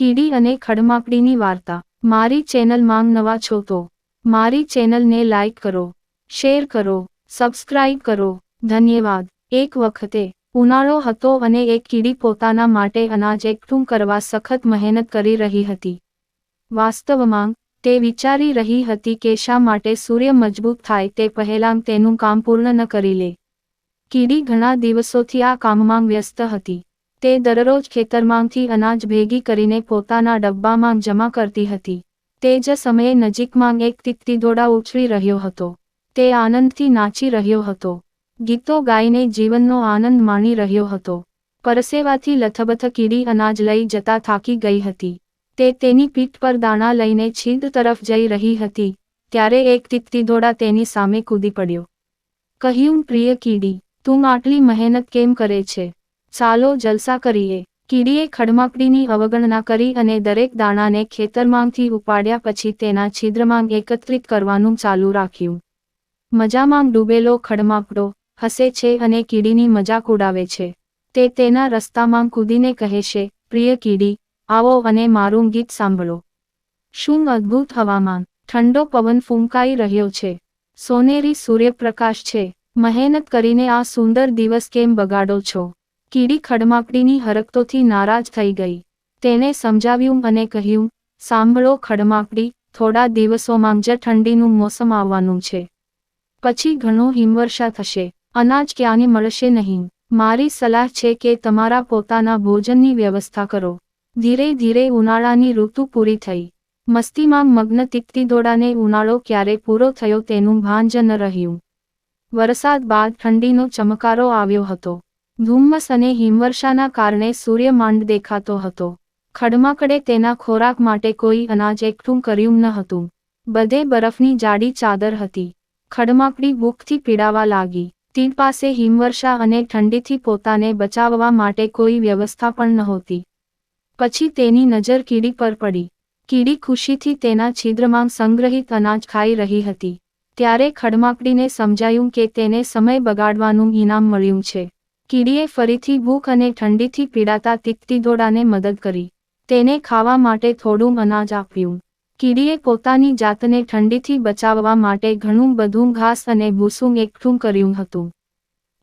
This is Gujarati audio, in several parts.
કીડી અને ખડમાકડીની વાર્તા. મારી ચેનલ માંગ નવા છો તો મારી ચેનલને લાઇક કરો, શેર કરો, સબસ્ક્રાઇબ કરો. ધન્યવાદ. એક વખતે ઉનાળો હતો અને એક કીડી પોતાના માટે અનાજ એકઠું કરવા સખત મહેનત કરી રહી હતી. વાસ્તવમાં તે વિચારી રહી હતી કે શા માટે સૂર્ય મજબૂત થાય તે પહેલાં તેનું કામ પૂર્ણ ન કરી લે. કીડી ઘણા દિવસોથી આ કામમાં વ્યસ્ત હતી. તે દરરોજ ખેતરમાંથી અનાજ ભેગી કરીને પોતાના ડબ્બામાં જમા કરતી હતી. તે જ સમયે નજીકમાં એક તિત્તીદોડા ઉછળી રહ્યો હતો. તે આનંદથી નાચી રહ્યો હતો. ગીતો ગાઈને જીવનનો આનંદ માણી રહ્યો હતો. પરસેવાથી લથબથ કીડી અનાજ લઈ જતા થાકી ગઈ હતી. તે તેની પીઠ પર દાણા લઈને છીદ તરફ જઈ રહી હતી, ત્યારે એક તિત્તીધોડા તેની સામે કૂદી પડ્યો. કહ્યું, પ્રિય કીડી, તું આટલી મહેનત કેમ કરે છે? ચાલો જલસા કરીએ. કીડીએ ખડમાકડીની અવગણના કરી અને દરેક દાણાને ખેતરમાંથી ઉપાડ્યા પછી તેના છિદ્રમાં એકત્રિત કરવાનું ચાલુ રાખ્યું. મજામાં ડૂબેલો ખડમાકડો હસે છે અને કીડીની મજાક ઉડાવે છે. તે તેના રસ્તામાં કૂદીને કહે છે, પ્રિય કીડી, આવો અને મારું ગીત સાંભળો. શું અદ્ભુત હવામાન. ઠંડો પવન ફૂંકાઈ રહ્યો છે. સોનેરી સૂર્યપ્રકાશ છે. મહેનત કરીને આ સુંદર દિવસ કેમ બગાડો છો? કીડી ખડમાકડીની હરકતોથી નારાજ થઈ ગઈ. તેને સમજાવ્યું અને કહ્યું, સાંભળો ખડમાકડી, થોડા દિવસોમાં જ ઠંડીનું મોસમ આવવાનું છે. પછી ઘણો હિમવર્ષા થશે. અનાજ ક્યાંને મળશે નહીં. મારી સલાહ છે કે તમારા પોતાના ભોજનની વ્યવસ્થા કરો. ધીરે ધીરે ઉનાળાની ઋતુ પૂરી થઈ. મસ્તીમાં મગ્ન તીકતી દોડાને ઉનાળો ક્યારે પૂરો થયો તેનું ભાન જ ન રહ્યું. વરસાદ બાદ ઠંડીનો ચમકારો આવ્યો હતો. ધુમ્મસ અને હિમવર્ષાના કારણે સૂર્ય માંડ દેખાતો હતો. ખડમાકડે તેના ખોરાક માટે કોઈ અનાજ એકઠું કર્યું ન હતું. બધે બરફની જાડી ચાદર હતી. ખડમાકડી ભૂખથી પીડાવા લાગી. તીર પાસે હિમવર્ષા અને ઠંડીથી પોતાને બચાવવા માટે કોઈ વ્યવસ્થા પણ નહોતી. પછી તેની નજર કીડી પર પડી. કીડી ખુશીથી તેના છિદ્રમાં સંગ્રહિત અનાજ ખાઈ રહી હતી. ત્યારે ખડમાકડીને સમજાયું કે તેને સમય બગાડવાનું ઇનામ મળ્યું છે. કીડીએ ફરીથી ભૂખ અને ઠંડીથી પીડાતા તીકતીદોડાને મદદ કરી. તેને ખાવા માટે થોડું અનાજ આપ્યું. કીડીએ પોતાની જાતને ઠંડીથી બચાવવા માટે ઘણું બધું ઘાસ અને ભૂસું એકઠું કર્યું હતું.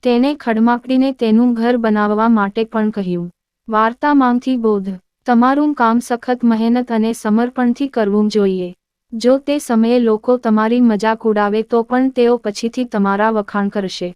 તેને ખડમાકડીને તેનું ઘર બનાવવા માટે પણ કહ્યું. વાર્તામાંથી બોધ. તમારું કામ સખત મહેનત અને સમર્પણથી કરવું જોઈએ. જો તે સમયે લોકો તમારી મજાક ઉડાવે તો પણ તેઓ પછીથી તમારા વખાણ કરશે.